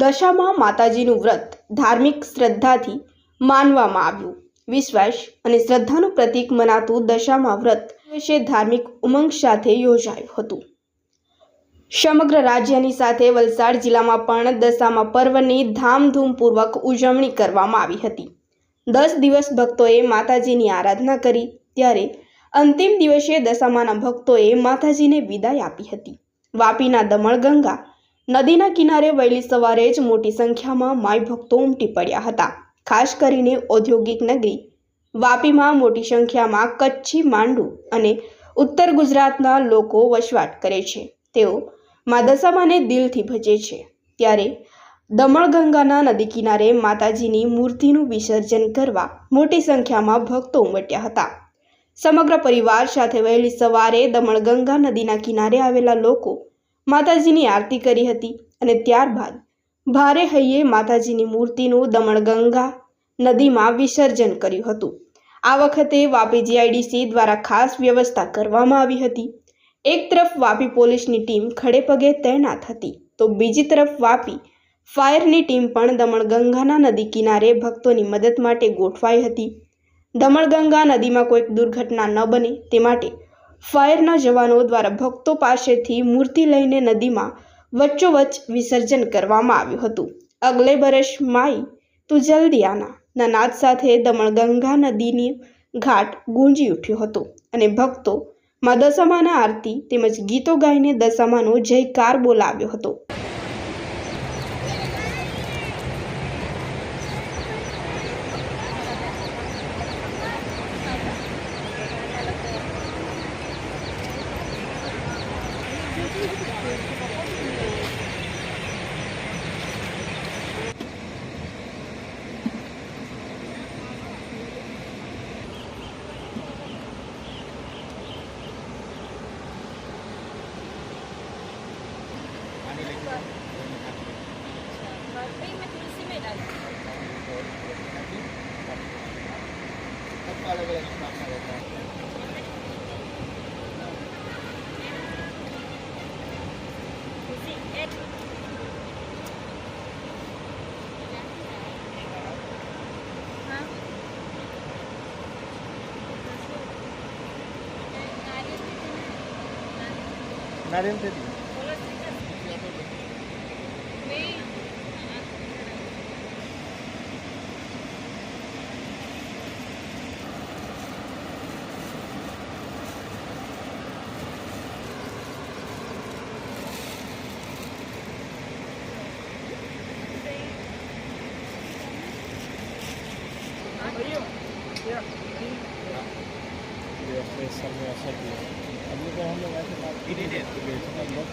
દશામાં માતાજીનું વ્રત ધાર્મિક શ્રદ્ધાથી માનવામાં આવ્યું. વિશ્વાસ અને શ્રદ્ધાનું પ્રતીક મનાતું દશામાં વ્રત વિશે ધાર્મિક ઉમંગ સાથે યોજાયું હતું. સમગ્ર રાજ્યની સાથે વલસાડ જિલ્લામાં પણ દશામા પર્વની ધામધૂમપૂર્વક ઉજવણી કરવામાં આવી હતી. દસ દિવસ ભક્તોએ માતાજીની આરાધના કરી, ત્યારે અંતિમ દિવસે દશામાના ભક્તોએ માતાજીને વિદાય આપી હતી. વાપીના દમણગંગા નદીના કિનારે વહેલી સવારે જ મોટી સંખ્યામાં માય ભક્તો ઉમટી પડ્યા હતા. ખાસ કરીને ઔદ્યોગિક નગરી. વાપીમાં મોટી સંખ્યામાં કચ્છી માંડુ અને ઉત્તર ગુજરાતના લોકો વસવાટ કરે છે. તેઓ મા દશામાને દિલથી ભજે છે. ત્યારે દમણગંગાના નદી કિનારે માતાજીની મૂર્તિનું વિસર્જન કરવા મોટી સંખ્યામાં ભક્તો ઉમટ્યા હતા. સમગ્ર પરિવાર સાથે વહેલી સવારે દમણગંગા નદીના કિનારે આવેલા લોકો માતાજીની આરતી કરી હતી અને ત્યારબાદ ભારે હૈયે માતાજીની મૂર્તિનું દમણગંગા નદીમાં વિસર્જન કર્યું હતું. આ વખતે વાપી જીઆઈડીસી દ્વારા ખાસ વ્યવસ્થા કરવામાં આવી હતી. એક તરફ વાપી પોલીસની ટીમ ખડેપગે તૈનાત હતી, તો બીજી તરફ વાપી ફાયરની ટીમ પણ દમણગંગાના નદી કિનારે ભક્તોની મદદ માટે ગોઠવાઈ હતી. દમણગંગા નદીમાં કોઈક દુર્ઘટના ન બને તે માટે ફાયરના જવાનો દ્વારા ભક્તો પાસેથી મૂર્તિ લઈને નદીમાં વચ્ચોવચ્ચ વિસર્જન કરવામાં આવ્યું હતું. અગલે બરસ માઈ તું જલ્દી આના ના નાદ સાથે દમણગંગા નદીની ઘાટ ગુંજી ઉઠ્યો હતો અને ભક્તો માં દશામાના આરતી તેમજ ગીતો ગાઈને દશામાનો જયકાર બોલાવ્યો હતો. बर्फी में नारियल दे दी Yeah. Yeah, please, something else. 아무도 한번 해서 일일이 그게 생각이